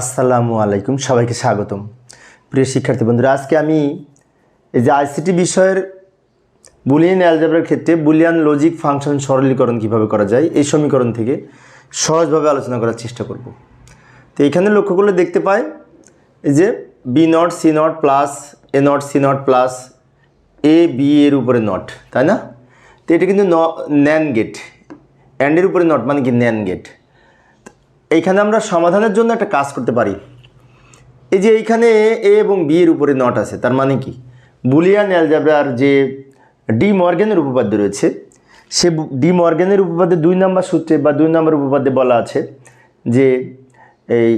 আসসালামু আলাইকুম, সবাইকে স্বাগতম। প্রিয় শিক্ষার্থী বন্ধুরা, আজকে আমি এই যে আইসিটি বিষয়ের বুলিয়ান অ্যালজেব্রার ক্ষেত্রে বুলিয়ান লজিক ফাংশন সরলীকরণ কীভাবে করা যায়, এই সমীকরণ থেকে সহজভাবে আলোচনা করার চেষ্টা করব। তো এখানে লক্ষ্য করলে দেখতে পাই, এই যে B not, C not plus, A not, C not plus, A, B এর উপরে নট, তাই না? তো এটা কিন্তু ন, ন্যান গেট অ্যান্ডের উপরে নট মানে কি ন্যান গেট। এইখানে আমরা সমাধানের জন্য একটা কাজ করতে পারি। এই যে এইখানে এ এবং বি এর উপরে নট আছে, তার মানে কি? বুলিয়ান অ্যালজাব্রার যে ডি মর্গেনের উপপাদ্য রয়েছে, সে ডি মর্গেনের উপপাদ্যে দুই নম্বর সূত্রে বা দুই নম্বর উপপাদ্যে বলা আছে যে এই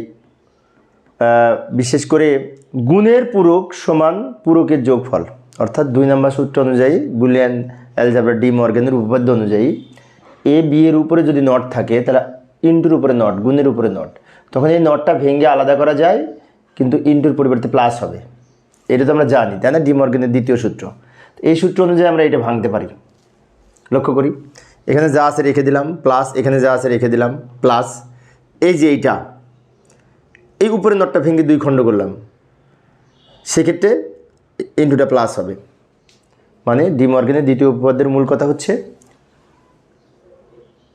বিশেষ করে গুণের পূরক সমান পূরকের যোগফল, অর্থাৎ দুই নম্বর সূত্র অনুযায়ী বুলিয়ান অ্যালজাব্রা ডি মর্গেনের উপপাদ্য অনুযায়ী এ, বি এর উপরে যদি নট থাকে, তাহলে ইন্টুর উপরে নট, গুণের উপরে নট। তখন এই নটটা ভেঙে আলাদা করা যায়, কিন্তু ইন্টুর পরিবর্তে প্লাস হবে। এটা তো আমরা জানি, তাই না? ডি মর্গেনের দ্বিতীয় সূত্র। এই সূত্র অনুযায়ী আমরা এটা ভাঙতে পারি। লক্ষ্য করি, এখানে যা আছে রেখে দিলাম প্লাস এখানে যা আছে রেখে দিলাম প্লাস এই যে এইটা, এই উপরে নটটা ভেঙে দুই খণ্ড করলাম। সেক্ষেত্রে ইন্টুটা প্লাস হবে। মানে ডিমর্গেনের দ্বিতীয় উপপাদ্যের মূল কথা হচ্ছে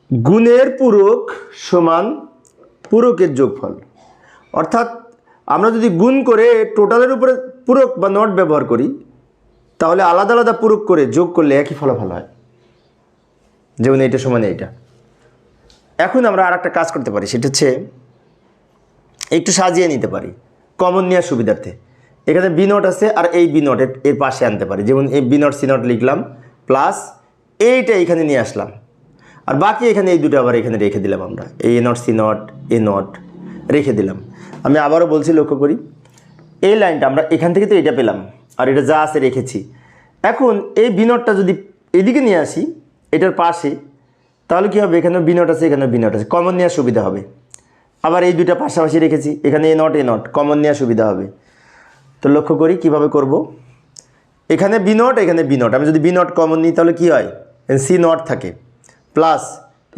গুণের পূরক সমান পূরকের যোগফল। অর্থাৎ আমরা যদি গুণ করে টোটালের উপরে পূরক বা নট ব্যবহার করি, তাহলে আলাদা আলাদা পূরক করে যোগ করলে একই ফলাফল হয়। যেমন এইটা সমান এইটা। এখন আমরা আর একটা কাজ করতে পারি, সেটা হচ্ছে একটু সাজিয়ে নিতে পারি কমন নেওয়ার সুবিধার্থে। এখানে বি নট আছে আর এই বি নট এর পাশে আনতে পারি। যেমন এই বি নট সি নট লিখলাম প্লাস এইটা এখানে নিয়ে আসলাম। আর বাকি এখানে এই দুটো আবার এখানে রেখে দিলাম আমরা। A not C not A not রেখে দিলাম। আমি আবারও বলছি, লক্ষ্য করি, এই লাইনটা আমরা এখান থেকে তো এটা পেলাম, আর এটা যা আছে রেখেছি। এখন এই বিনটটা যদি এদিকে নিয়ে আসি, এটার পাশে, তাহলে কী হবে? এখানে বিনট আছে এখানে বিনট আছে। কমন নেওয়ার সুবিধা হবে। আবার এই দুইটা পাশাপাশি রেখেছি, এখানে A not A not common নেওয়ার সুবিধা হবে। তো লক্ষ্য করি, কীভাবে করব? এখানে বি নট এখানে বি নট আমি যদি বি নট কমন নিই, তাহলে কী হয়? সি নট থাকে। প্লাস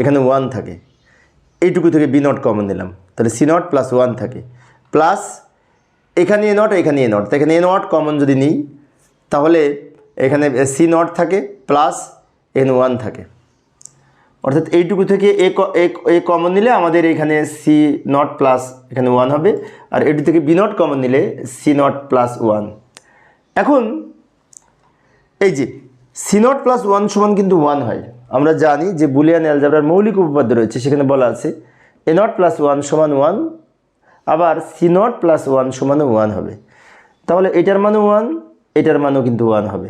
এখানে ওয়ান থাকে। এইটুকু থেকে বি নট কমন নিলাম। তাহলে সি নট প্লাস ওয়ান থাকে। প্লাস এখানে এ নট এখানে এ নট এখানে এ নট কমন যদি নিই, তাহলে এখানে সি নট থাকে প্লাস এখানে ওয়ান থাকে। অর্থাৎ এইটুকু থেকে এ কমন নিলে আমাদের এখানে সি নট প্লাস এখানে ওয়ান হবে, আর এটু থেকে বি নট কমন নিলে সি নট প্লাস ওয়ান এখন এই যে সি নট প্লাস ওয়ান সমান কিন্তু ওয়ান হয়। আমরা জানি যে বুলিয়ান অ্যালজাবরার মৌলিক উপপাদ্য রয়েছে, সেখানে বলা আছে এ নট প্লাস ওয়ান সমান ওয়ান, আবার সি নট প্লাস ওয়ান সমানও ওয়ান হবে। তাহলে এটার মানও ওয়ান, এটার মানও কিন্তু ওয়ান হবে।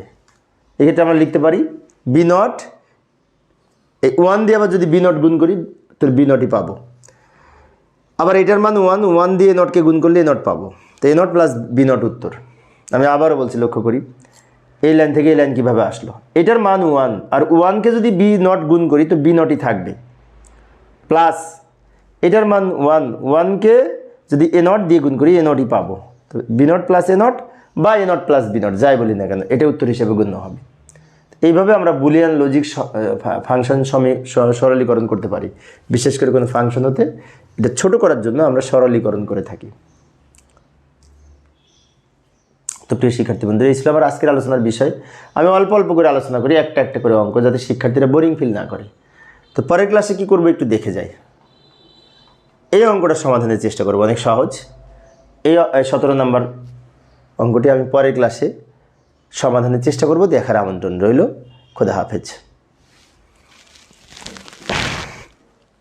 এক্ষেত্রে আমরা লিখতে পারি বি নট ওয়ান দিয়ে আবার যদি বি নট গুণ করি, তাহলে বি নটই পাবো। আবার এটার মান ওয়ান ওয়ান দিয়ে নটকে গুণ করলে এ নট পাবো। তো A not plus B not উত্তর। আমি আবারও বলছি, লক্ষ্য করি। এই লাইন থেকে এই লাইন কীভাবে আসলো? এটার মান ওয়ান আর ওয়ানকে যদি বি নট গুণ করি, তো বি নটই থাকবে। প্লাস এটার মান ওয়ান ওয়ানকে যদি এ নট দিয়ে গুণ করি এ নটই পাবো। তো B not plus A not বা A not plus B not যাই বলি না কেন এটা উত্তর হিসেবে গণ্য হবে। এইভাবে আমরা বুলিয়ান লজিক ফাংশন সরলীকরণ করতে পারি। বিশেষ করে কোনো ফাংশন হতে, এটা ছোট করার জন্য আমরা সরলীকরণ করে থাকি। তো প্রিয় শিক্ষার্থী বন্ধু এই ছিল আমার আজকের আলোচনার বিষয়। আমি অল্প অল্প করে আলোচনা করি, একটা একটা করে অঙ্ক, যাতে শিক্ষার্থীরা বোরিং ফিল না করে। তো পরের ক্লাসে কি করব একটু দেখে যাই। এই অঙ্কটা সমাধানের চেষ্টা করব, অনেক সহজ। এই সতেরো নম্বর অঙ্কটি আমি পরের ক্লাসে সমাধানের চেষ্টা করব, দেখার আমন্ত্রণ রইল। খোদা হাফেজ।